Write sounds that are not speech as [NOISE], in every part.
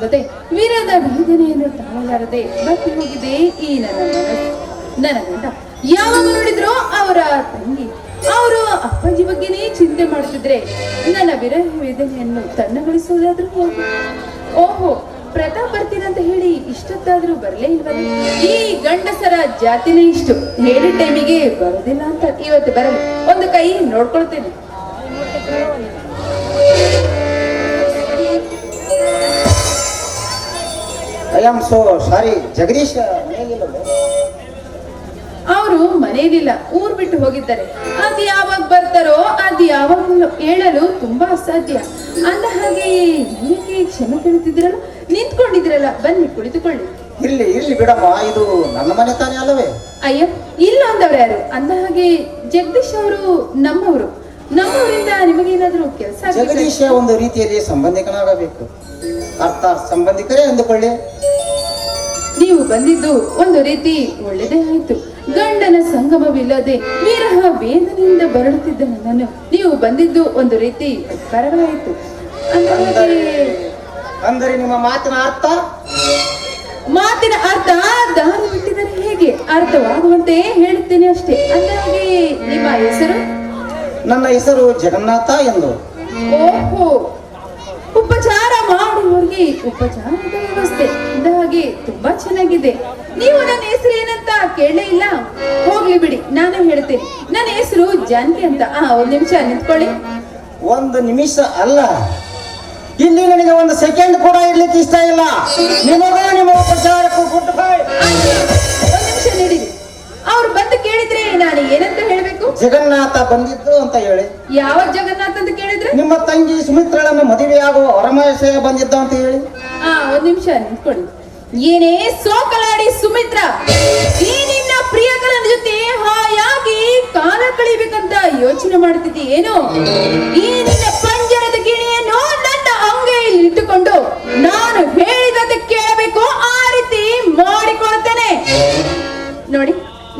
ಇಲ್ಲದೆ ವೀರದ ವೇದನೆಯನ್ನು ತಾಳಲಾರದೆ ಬತ್ತಿ ಹೋಗಿದೆ ಈ ನನ್ನ ನನ್ನ ಗಂಡ ಯಾವಾಗ ನೋಡಿದ್ರು ಅವರ ತಂಗಿ, ಅವರು ಅಪ್ಪಾಜಿ ಬಗ್ಗೆನೇ ಚಿಂತೆ ಮಾಡ್ತಿದ್ರೆ ನನ್ನ ವಿರಹ ವೇದನೆಯನ್ನು ತಣ್ಣಗೊಳಿಸುವುದಾದ್ರೂ ಹೋಗಿ ಓಹೋ, ಪ್ರತಾಪ್ ಬರ್ತೀನಂತ ಹೇಳಿ ಇಷ್ಟೊತ್ತಾದ್ರೂ ಬರಲೇ ಇಲ್ವಲ್ಲ ಈ ಗಂಡಸರ ಜಾತಿನೇ ಇಷ್ಟು. ಹೇಳಿದ ಟೈಮಿಗೆ ಬರೋದಿಲ್ಲ ಅಂತ ಇವತ್ತು ಬರಲಿ. ಒಂದು ಕೈ ನೋಡ್ಕೊಳ್ತೇನೆ. I am so sorry Jagadish? ಅವರು ಮನೆಯಲ್ಲಿಲ್ಲ ಊರ್ ಬಿಟ್ಟು ಹೋಗಿದ್ದಾರೆ. ಅದ್ ಯಾವಾಗ ಬರ್ತಾರೋ ಅದ್ ಯಾವಾಗ ಹೇಳಲು ತುಂಬಾ ಅಸಾಧ್ಯ. ಅಂದ ಹಾಗೆ ನೀವೇಕೆ ಕ್ಷಮೆ ಕೇಳ್ತಿದ್ರಲ್ಲ ನಿಂತ್ಕೊಂಡಿದ್ರಲ್ಲ ಬನ್ನಿ ಕುಳಿತುಕೊಳ್ಳಿ. ಇಲ್ಲಿ ಇಲ್ಲಿ ಬಿಡಮ್ಮ ಇದು ನನ್ನ ಮನೆ ತಾನೇ ಅಲ್ಲವೇ? ಅಯ್ಯ ಇಲ್ಲ ಅಂದವ್ರೆ ಯಾರು? ಅಂದ ಹಾಗೆ ಜಗದೀಶ್ ಅವರು ನಮ್ಮವರು. ನಮ್ಮವರಿಂದ ನಿಮಗೇನಾದ್ರೂ ಕೆಲಸ ಜಗದೀಶ ಒಂದು ರೀತಿಯಲ್ಲಿ ಸಂಬಂಧಿಕನಾಗಬೇಕು. ಅರ್ಥ ಸಂಬಂಧಿಕರೇ ಅಂದುಕೊಳ್ಳಿ ನೀವು ಬಂದಿದ್ದು ಒಂದು ರೀತಿ ಒಳ್ಳೆದೇ ಆಯ್ತು. ಗಂಡನ ಸಂಗಮವಿಲ್ಲದೆ ವಿರಹ ವೇದನೆಯಿಂದ ಬರಳುತ್ತಿದ್ದ ನನ್ನನ್ನು ನೀವು ಬಂದಿದ್ದು ಒಂದು ರೀತಿ ಪರವಾಯಿತು ಅಂದರೆ ನಿಮ್ಮ ಮಾತಿನ ಅರ್ಥ? ಮಾತಿನ ಅರ್ಥ ದಾರಿ ಬಿಟ್ಟಿದರೆ ಹೇಗೆ? ಅರ್ಥವಾಗುವಂತೆ ಹೇಳುತ್ತೇನೆ ಅಷ್ಟೇ. ಅಂದಾಗೆ ನಿಮ್ಮ ಹೆಸರು? ನನ್ನ ಹೆಸರು ಜಗನ್ನಾಥ ಎಂದು. ಓಹೋ. ಉಪಚಾರ ಮಾಡುವವರಿಗೆ ಉಪಚಾರದ ವ್ಯವಸ್ಥೆ. ಹಾಗೆ ತುಂಬಾ ಚೆನ್ನಾಗಿದೆ. ನೀವು ನನ್ನ ಹೆಸರು ಏನಂತ ಕೇಳಲೇ ಇಲ್ಲ? ಹೋಗ್ಲಿ ಬಿಡಿ ನಾನು ಹೇಳ್ತೇನೆ. ನನ್ನ ಹೆಸರು ಜಾನ್ಕಿ ಅಂತ. ಆ ಒಂದ್ ನಿಮಿಷ ನಿಂತ್ಕೊಳ್ಳಿ. ಒಂದು ನಿಮಿಷ ಅಲ್ಲ. ಇಲ್ಲಿ ನನಗೆ ಒಂದು ಸೆಕೆಂಡ್ ಕೂಡ ಇರ್ಲಿಕ್ಕೆ ಇಷ್ಟ ಇಲ್ಲ. ನಿಮಗೂ ನಿಮ್ಮ ಉಪಚಾರಕ್ಕೂ ಗುಡ್ ಬೈ. ಒಂದ್ ನಿಮಿಷ ನೀಡಿ. ಅವ್ರು ಬಂದು ಕೇಳಿದ್ರೆ ನಾನು ಏನಂತ ಹೇಳ್ಬೇಕು? ಜಗನ್ನಾಥ ಬಂದಿದ್ದು ಅಂತ ಹೇಳಿ. ಯಾವ ಜಗನ್ನಾಥ ಅಂತ ಕೇಳಿದ್ರೆ? ನಿಮ್ಮ ತಂಗಿ ಸುಮಿತ್ರಳನ್ನು ಮದುವೆಯಾಗುವ ವರಮಹೇಶ ಬಂದಿದ್ದ ಅಂತ ಹೇಳಿ. ಆ ಒಂದ್ ನಿಮಿಷ ನಿಂತ್ಕೊಳ್ಳಿ. ಏನೇ ಸೋಕಲಾಡಿ ಸುಮಿತ್ರ, ಈ ನಿನ್ನ ಪ್ರಿಯಕರನ ಜೊತೆ ಹಾಯಾಗಿ ಕಾಲ ಕಳಿಬೇಕಂತ ಯೋಚನೆ ಮಾಡ್ತಿದ್ದಿ ಏನು? ಈ ನಿನ್ನ ಪಂಜರದ ಗಿಣಿಯನ್ನು ನನ್ನ ಅಂಗೈಯಲ್ಲಿ ಇಟ್ಟುಕೊಂಡು ನಾನು ಹೇಳಿದಂತೆ ಕೇಳಬೇಕು, ಆ ರೀತಿ ಮಾಡಿಕೊಳ್ತೇನೆ ನೋಡಿ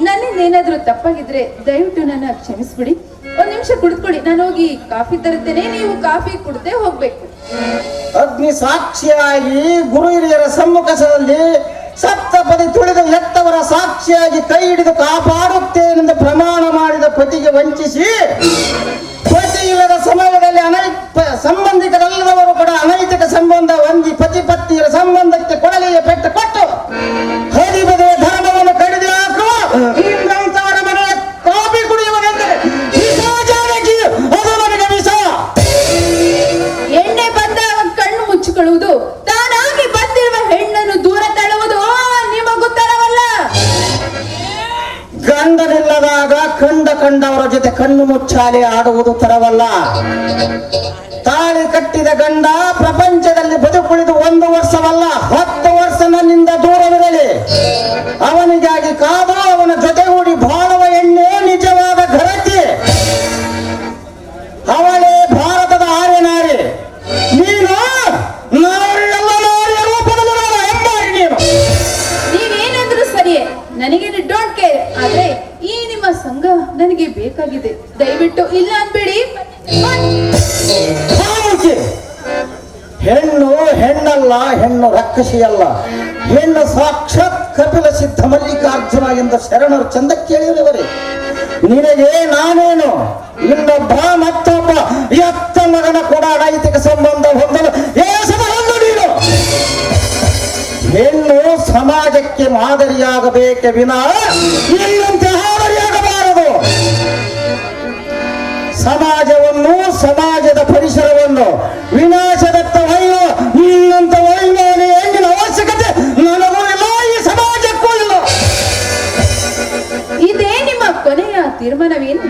ನನ್ನಿಂದ ಏನಾದ್ರೂ ತಪ್ಪಾಗಿದ್ರೆ ದಯವಿಟ್ಟು ನನ್ನ ಕ್ಷಮಿಸ್ಬಿಡಿ. ಒಂದ್ ನಿಮಿಷ ಕುಡಿದ್ಕೊಡಿ ನಾನು ಹೋಗಿ ಕಾಫಿ ತರುತ್ತೇನೆ, ನೀವು ಕಾಫಿ ಕುಡ್ದೆ ಹೋಗ್ಬೇಕು. ಅಗ್ನಿ ಸಾಕ್ಷಿಯಾಗಿ ಗುರು ಹಿರಿಯರ ಸಮ್ಮುಖದಲ್ಲಿ ಸಪ್ತಪದಿ ತುಳಿದು ಎತ್ತವರ ಸಾಕ್ಷಿಯಾಗಿ ಕೈ ಹಿಡಿದು ಕಾಪಾಡುತ್ತೇನೆಂದು ಪ್ರಮಾಣ ಮಾಡಿದ ಪತಿಗೆ ವಂಚಿಸಿ, ಪತಿ ಇಲ್ಲದ ಸಮಯದಲ್ಲಿ ಅನೈತ ಸಂಬಂಧಿಕರಲ್ಲದವರು ಕೂಡ ಅನೈತಿಕ ಸಂಬಂಧ ಹೊಂದಿ ಪತಿ ಪತ್ನಿಯರ ಸಂಬಂಧಕ್ಕೆ ಕೊಡಲಿಯ ಪೆಟ್ಟು ಕೊಟ್ಟು ಗಂಡನಿಲ್ಲದಾಗ ಕಂಡ ಕಂಡವರ ಜೊತೆ ಕಣ್ಣು ಮುಚ್ಚಾಲೆ ಆಡುವುದು ತರವಲ್ಲ. ತಾಳಿ ಕಟ್ಟಿದ ಗಂಡ ಪ್ರಪಂಚದಲ್ಲಿ ಬದುಕುಳಿದು ಒಂದು ವರ್ಷವಲ್ಲ, ಹತ್ತು ವರ್ಷ ನನ್ನಿಂದ ದೂರವಿರಲಿ. ಅವನಿಗಾಗಿ ಕಾದು ಅವನ ಜೊತೆಗೂಡಿ ಬಾಳುವ ಎಣ್ಣೆ ನಿಜವಾದ ಘರತಿ. ಅವಳೇ ಡೋಂಟ್ ಕೇರ್ ಆದ್ರೆ ಈ ನಿಮ್ಮ ಸಂಘ ನನಗೆ ಬೇಕಾಗಿದೆ. ದಯವಿಟ್ಟು ಇಲ್ಲ ಅನ್ಬೇಡಿ ಹೆಣ್ಣು ಹೆಣ್ಣಲ್ಲ, ಹೆಣ್ಣು ರಕ್ಕಸಿಯಲ್ಲ ಹೆಣ್ಣು ಸಾಕ್ಷಾತ್ ಕಪಿಲ ಸಿದ್ಧ ಮಲ್ಲಿಕಾರ್ಜುನ ಎಂದ ಶರಣರು ಚಂದ ಕೇಳಿರುವರೆ ನಿನಗೆ ನಾನೇನು? ಇನ್ನೊಬ್ಬ ಮತ್ತೊಬ್ಬ ಎತ್ತ ಮಗನ ಕೂಡ ನೈತಿಕ ಸಂಬಂಧ ಹೊಂದಲು ಏಸದ ನೀನು? ಹೆಣ್ಣು ಸಮಾಜಕ್ಕೆ ಮಾದರಿಯಾಗಬೇಕೆ ವಿನ ಮಾದರಿಯಾಗಬಾರದು ಸಮಾಜವನ್ನು ಸಮಾಜದ ಪರಿಸರವನ್ನು ವಿನಾಶದತ್ತ ಒಯ್ಯೋ ನಿನ್ನಂತ ಒಯ್ಯುವವನೇ ಹೆಣ್ಣಿನ ಅವಶ್ಯಕತೆ ನನಗೂ ಇಲ್ಲ ಈ ಸಮಾಜಕ್ಕೂ ಇಲ್ಲ. ಇದೇ ನಿಮ್ಮ ಕೊನೆಯ ತೀರ್ಮಾನವೇನು?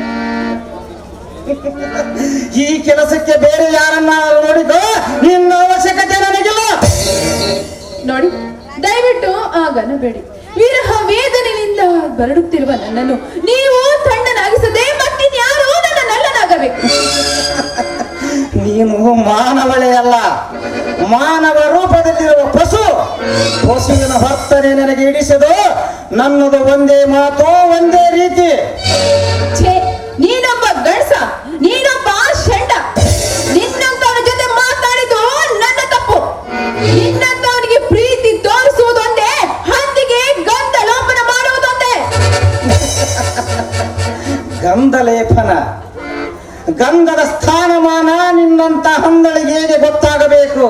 ಈ ಕೆಲಸಕ್ಕೆ ಬೇರೆ ಯಾರನ್ನ ನೋಡಿದ್ದು ನಿನ್ನ ಅವಶ್ಯಕತೆ ನನಗಿಲ್ಲ ನೋಡಿ ದಯವಿಟ್ಟು ಆಗನಬೇಡಿ ವಿರಹ ವೇದನೆಯಿಂದ ಬರಡುತ್ತಿರುವ ನನ್ನನ್ನು ನೀವು ತಣ್ಣನಾಗಿಸದೆ ಮತ್ತಿನ್ಯಾರು ನನ್ನ ನಲ್ಲನಾಗಬೇಕು. [LAUGHS] ನೀನು ಮಾನವಳೇ ಅಲ್ಲ. ಮಾನವ ರೂಪದಲ್ಲಿರುವ ಪಶು ಪಶುವಿನ ಹೊತ್ತನೆ ನನಗೆ ಇಡಿಸದು ನನ್ನದು ಒಂದೇ ಮಾತು ಒಂದೇ ರೀತಿ. ಗಂಧಲೇಪನ. ಗಂಧದ ಸ್ಥಾನಮಾನ ನಿನ್ನಂತ ಹಂದಳಿಗೆ ಹೇಗೆ ಗೊತ್ತಾಗಬೇಕು?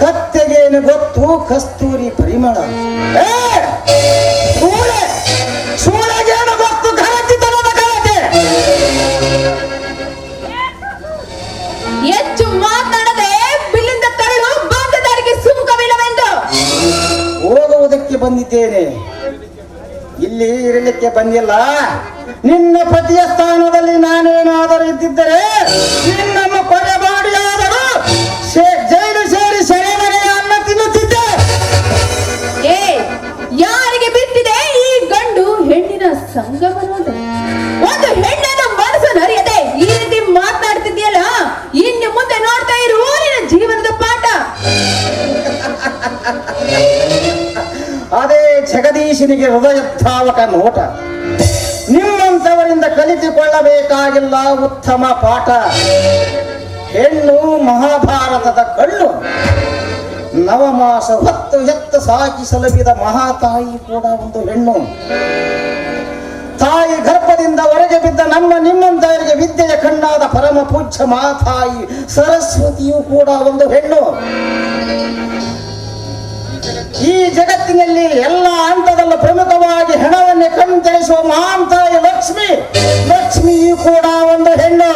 ಕತ್ತೆಗೇನು ಗೊತ್ತು? ಕಸ್ತೂರಿ ಪರಿಮಳ! ಸೂಳೆಗೇನು ಗೊತ್ತು? ಘನತೆತನದ ಘನತೆ! ಹೆಚ್ಚು ಮಾತನಾಡದೆ ಬಿಲ್ಲಿಂದ ತರಲು ಬಾಧ್ಯದಾರಿಗೆ ಸುಂಕವಿಲ್ಲವೆಂದು. ಹೋಗುವುದಕ್ಕೆ ಬಂದಿದ್ದೇನೆ. ಇಲ್ಲಿ ಇರಲಿಕ್ಕೆ ಬಂದಿಲ್ಲ. ನಿನ್ನ ಪತಿಯ ಸ್ಥಾನದಲ್ಲಿ ನಾನೇನಾದರೂ ಇದ್ದಿದ್ದರೆ ನಿನ್ನನ್ನು ಕೊಲೆ ಮಾಡಿಯಾದರೂ ಜೈಲು ಸೇರಿ ಸೆರೆಮನೆಯ ಅನ್ನ ತಿನ್ನುತ್ತಿದ್ದೆ. ಏ ಯಾರಿಗೆ ಬಿಟ್ಟಿದೆ ಈ ಗಂಡು ಹೆಣ್ಣಿನ ಸಂಗಮನೋದ? ಒಂದು ಹೆಣ್ಣನ ಮನಸ್ಸು ನರಿಯದೆ. ಈ ರೀತಿ ಮಾತನಾಡ್ತಿದ್ಯಲ್ಲ ಇನ್ನು ಮುಂದೆ ನೋಡ್ತಾ ಇರು ನಿನ್ನ ಜೀವನದ ಪಾಠ. ಅದೇ ಜಗದೀಶನಿಗೆ ಹೃದಯಧಾವಕ ನೋಟ. ನಿಮ್ಮಂಥವರಿಂದ ಕಲಿತುಕೊಳ್ಳಬೇಕಾಗಿಲ್ಲ ಉತ್ತಮ ಪಾಠ. ಹೆಣ್ಣು ಮಹಾಭಾರತದ ಕಣ್ಣು. ನವಮಾಸ ಹೊತ್ತು ಎತ್ತು ಸಾಕಿ ಸಲುಬಿದ ಮಹಾತಾಯಿ ಕೂಡ ಒಂದು ಹೆಣ್ಣು. ತಾಯಿ ಗರ್ಭದಿಂದ ಹೊರಗೆ ಬಿದ್ದ ನಮ್ಮ ನಿಮ್ಮಂತವರಿಗೆ ವಿದ್ಯೆಯ ಕಣ್ಣಾದ ಪರಮ ಪೂಜ್ಯ ಮಾತಾಯಿ ಸರಸ್ವತಿಯು ಕೂಡ ಒಂದು ಹೆಣ್ಣು. ಈ ಜಗತ್ತಿನಲ್ಲಿ ಎಲ್ಲ ಹಂತದಲ್ಲೂ ಪ್ರಮುಖವಾಗಿ ಹೆಣವನ್ನೇ ಕಣ್ತರಿಸುವ ಮಹಾನ್ ತಾಯಿ ಲಕ್ಷ್ಮಿ ಲಕ್ಷ್ಮಿಯೂ ಕೂಡ ಒಂದು ಹೆಣ್ಣು.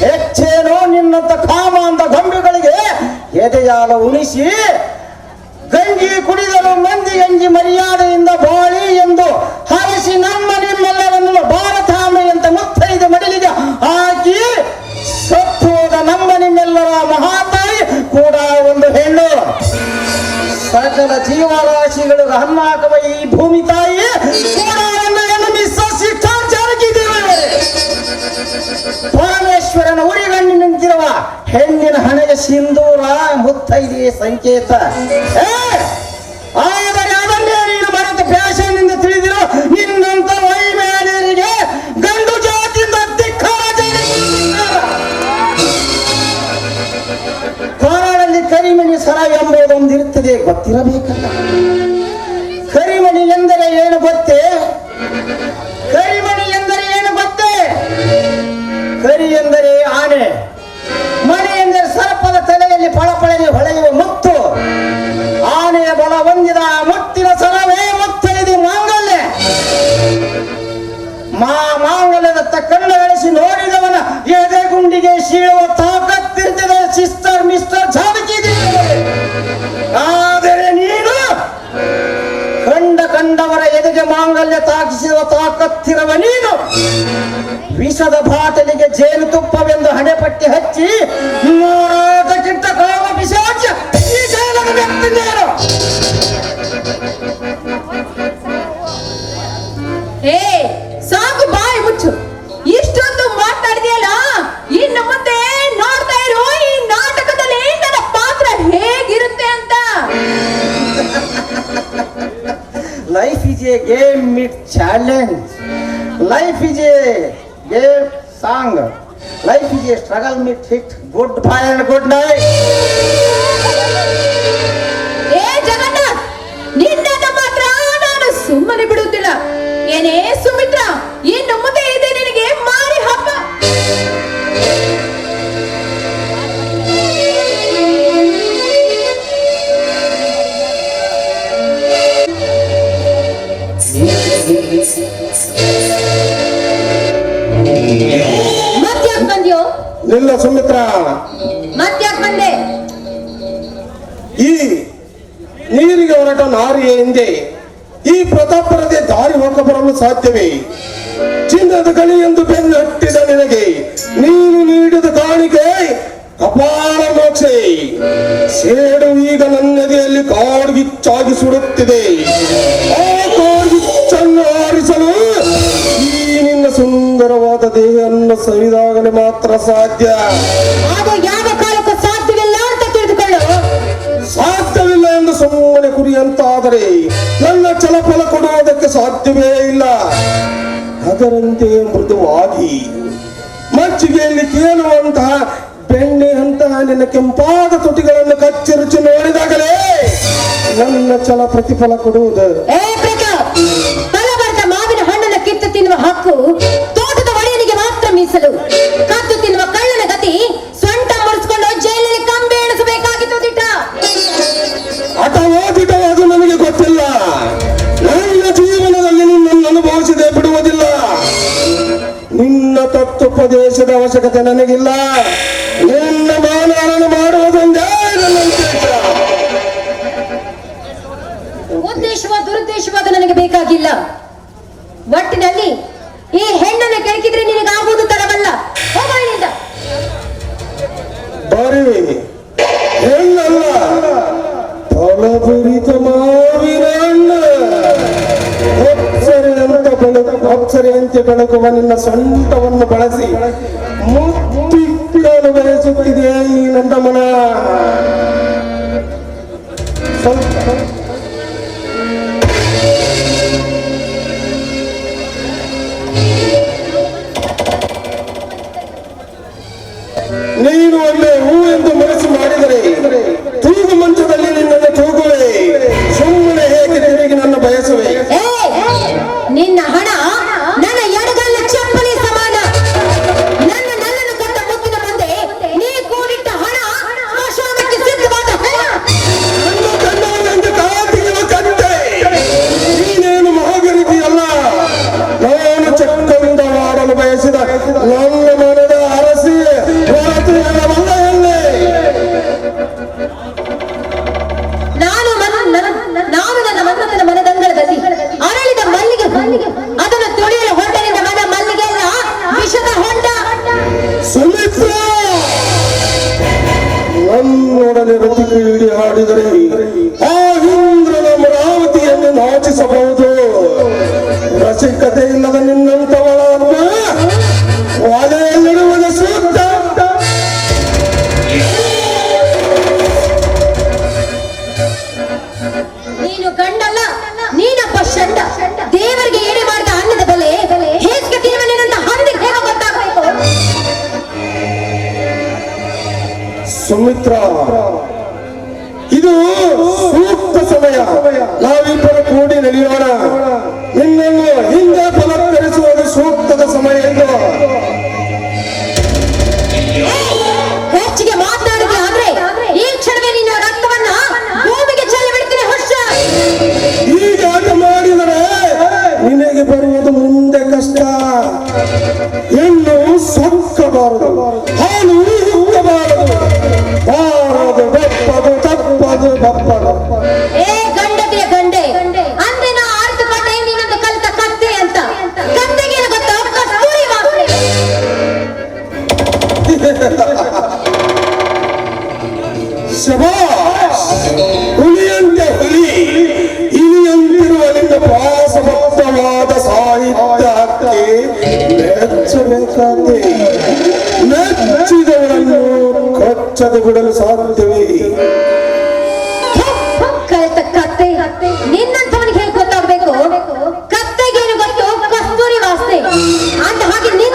ಹೆಚ್ಚೇನೋ ನಿನ್ನಂತ ಕಾಮ ಅಂತ ಗೊಂಬೆಗಳಿಗೆ ಎದೆಯಾಲ ಉಣಿಸಿ ಗಂಜಿ ಕುಡಿದರು ಮಂದಿ ಗಂಜಿ ಮರ್ಯಾದೆಯಿಂದ ಸಕಲ ಜೀವರಾಶಿಗಳು ಹನ್ನಾಕುವ ಈ ಭೂಮಿ ತಾಯಿ ಪರಮೇಶ್ವರನ ಉರಿಗಣ್ಣಿ ನಿಂತಿರುವ ಹೆಣ್ಣಿನ ಹಣೆಗೆ ಸಿಂಧೂರ ಮುತ್ತೈದೆಯೇ ಸಂಕೇತ. ಇರುತ್ತದೆ ಕರಿಮಣಿ ಎಂದರೆ ಏನು ಗೊತ್ತೇ? ಕರಿಮಣಿ ಎಂದರೆ ಏನು ಗೊತ್ತೇ? ಕರಿ ಎಂದರೆ ಆನೆ ಮಣಿ ಎಂದರೆ ಸರ್ಪದ ತಲೆಯಲ್ಲಿ ಪಳಪಳನೆ ಹೊಳೆಯುವ ಮುತ್ತು. ಆನೆಯ ಬಲ ಹೊಂದಿದ ಮುತ್ತಿನ ಸರವೇ ಮುತ್ತಲಿದೆ ಮಾಂಗಲ್ಯ. ಮಾ ಮಾಂಗಲ್ಯದತ್ತ ಕಣ್ಣಗಳಿಸಿ ನೋಡಿದವನ ಎದೆ ಗುಂಡಿಗೆ ಶೀಳುವ ತಾಕತ್ತಿರ್ತದೆ ಸಿಸ್ಟರ್ ಮಿಸ್ಟರ್ ಜಾನಕಿ ದೇವಿ. ನೀನು ಎದೆಗೆ ಮಾಂಗಲ್ಯ ತಾಕಿಸಿರುವ ತಾಕತ್ತಿರುವ ನೀನು. ವಿಷದ ಬಾಟಲಿಗೆ ಜೇನುತುಪ್ಪವೆಂದು ಹಣೆಪಟ್ಟಿ ಹಚ್ಚಿ ಮಾರಾಟಕ್ಕಿಂತ ಕಾಮ ಪಿಶಾಚ ಈ ಜೈಲದ ವ್ಯಕ್ತಿ ನೀನು. A game challenge. Life is a game song. Life is a struggle ಮಿಟ್ hit. Goodbye and good night. ಸುಮ್ಮನೆ ಬಿಡುವುದಿಲ್ಲ ಏನೇ ಸುಮಿತ್ರ, ಇನ್ನು ಮುಂದೆ ಸಾಧ್ಯವೇ? ಚಿನ್ನದ ಗಣಿ ಎಂದು ಬೆನ್ನು ಹಟ್ಟಿದ ನಿನಗೆ ನೀನು ನೀಡಿದ ಕಾಣಿಕೆ ಅಪಾರ ಮೋಕ್ಷೆ. ಸೇಡು ಈಗ ನನ್ನದೆಯಲ್ಲಿ ಕಾಡುಗಿಚ್ಚಾಗಿ ಸುಡುತ್ತಿದೆ ಆ ಕಾಡ್ಗಿಚ್ಚನ್ನು ಆರಿಸಲು ಈ ನಿನ್ನ ಸುಂದರವಾದ ದೇಹವನ್ನು ಸವಿದಾಗಲೇ ಮಾತ್ರ ಸಾಧ್ಯ. ಸಾಧ್ಯವಿಲ್ಲ ಎಂದು ಸುಮ್ಮನೆ ಕುರಿಯಂತಾದರೆ ನನ್ನ ಚಲಪಲ ಕೊಡುವುದಕ್ಕೆ ಸಾಧ್ಯವೇ? ಬೆಣ್ಣೆಯಂತಹ ಬೆಣ್ಣೆ ಅಂತ ನಿನ್ನ ಕೆಂಪಾದ ತುಟಿಗಳನ್ನು ಕಚ್ಚಿ ರುಚಿ ನೋಡಿದಾಗಲೇ ನನ್ನ ಛಲ ಪ್ರತಿಫಲ ಕೊಡುವುದು. ಏ ಮಾವಿನ ಹಣ್ಣನ್ನು ಕಿತ್ತು ತಿನ್ನುವ ಹಕ್ಕು ತೋಟದ ಒಡೆಯನಿಗೆ ಮಾತ್ರ ಮೀಸಲು. ಕದ್ದು ತಿನ್ನುವ ಕಳ್ಳನ ಗತಿ ಸ್ವಂತ ಮುರಿಸ್ಕೊಂಡು ಜೈಲಿನಲ್ಲಿ ಕಂಬಿ ಎಣಿಸಬೇಕಾಗಿತ್ತು ದಿಟ್ಟ ಅಥವಾ ಅದು ನನಗೆ ಗೊತ್ತಿಲ್ಲ. ನನ್ನ ಜೀವನದಲ್ಲಿ ನಿನ್ನನ್ನು ಅನುಭವಿಸದೆ ಬಿಡುವುದಿಲ್ಲ. ನಿನ್ನ ತತ್ವ ಪ್ರದೇಶದ ಅವಶ್ಯಕತೆ ನನಗಿಲ್ಲ. ಬೇಕಾಗಿಲ್ಲ. ಒಟ್ಟಿನಲ್ಲಿ ಈ ಹೆಣ್ಣನ್ನು ಕೆಳಕಿದ್ರೆ ನಿನಗಾಗುವುದು ತರವಲ್ಲ ಹೋಗಿಂದ ಬರೀ ಬೆಳಕುವ ನಿನ್ನ ಸ್ವಂತವನ್ನು ಬಳಸಿ. Nhân Nhân Tôn ಶಬಾಷ್ ಹುಲಿಯಂತೆ ಹುಲಿ ಇಲಿಯಂತಿರುವ ನಿಮ್ಮ ಪ್ರಾಸಭಕ್ತವಾದ ಸಾಹಿತ್ಯಕ್ಕೆ ಮೆಚ್ಚಬೇಕಾದೆ ಮೆಚ್ಚಿದವರನ್ನು ಕೊಚ್ಚದ ಬಿಡಲು ಸಾಧ್ಯವೇ ಕಲಿತ ಕತ್ತೆ ನಿನ್ನಂಥವನಿಗೆ ಹೇಗೆ ಗೊತ್ತಾಗಬೇಕು? ಕತ್ತೆಗೇನು ಗೊತ್ತು? ಕಸ್ತೂರಿ ವಾಸನೆ ಅಂತ ಹಾಗೆ ನಿನ್ನ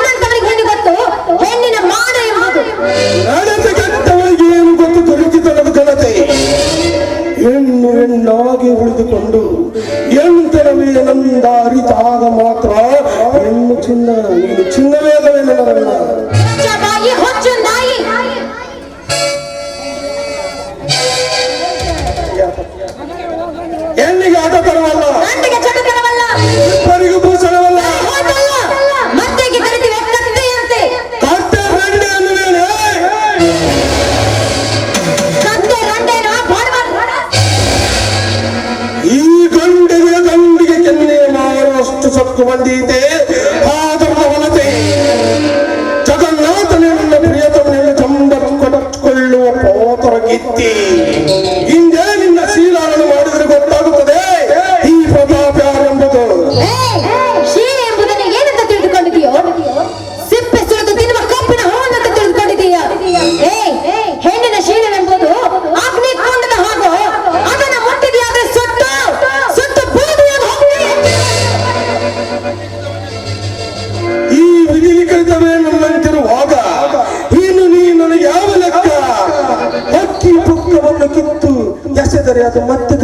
ಯಾಕೆ ಮತ್ತೆ